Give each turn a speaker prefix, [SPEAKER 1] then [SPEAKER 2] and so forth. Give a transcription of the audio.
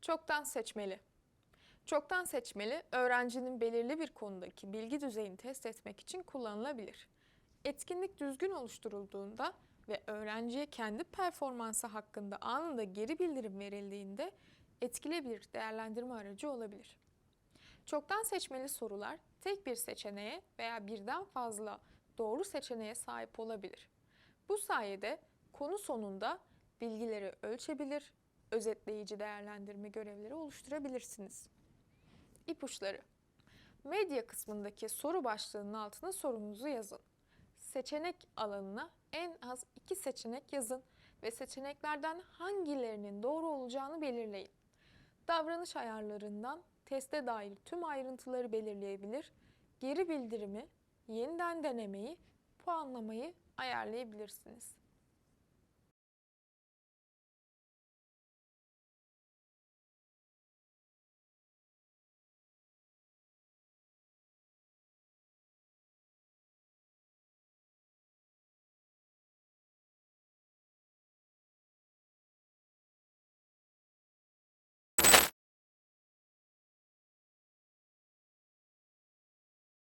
[SPEAKER 1] Çoktan seçmeli. Çoktan seçmeli, öğrencinin belirli bir konudaki bilgi düzeyini test etmek için kullanılabilir. Etkinlik düzgün oluşturulduğunda ve öğrenciye kendi performansı hakkında anında geri bildirim verildiğinde etkili bir değerlendirme aracı olabilir. Çoktan seçmeli sorular tek bir seçeneğe veya birden fazla doğru seçeneğe sahip olabilir. Bu sayede konu sonunda bilgileri ölçebilir, özetleyici değerlendirme görevleri oluşturabilirsiniz. İpuçları Medya kısmındaki soru başlığının altına sorunuzu yazın. Seçenek alanına en az iki seçenek yazın ve seçeneklerden hangilerinin doğru olacağını belirleyin. Davranış ayarlarından teste dair tüm ayrıntıları belirleyebilir, geri bildirimi, yeniden denemeyi, puanlamayı ayarlayabilirsiniz.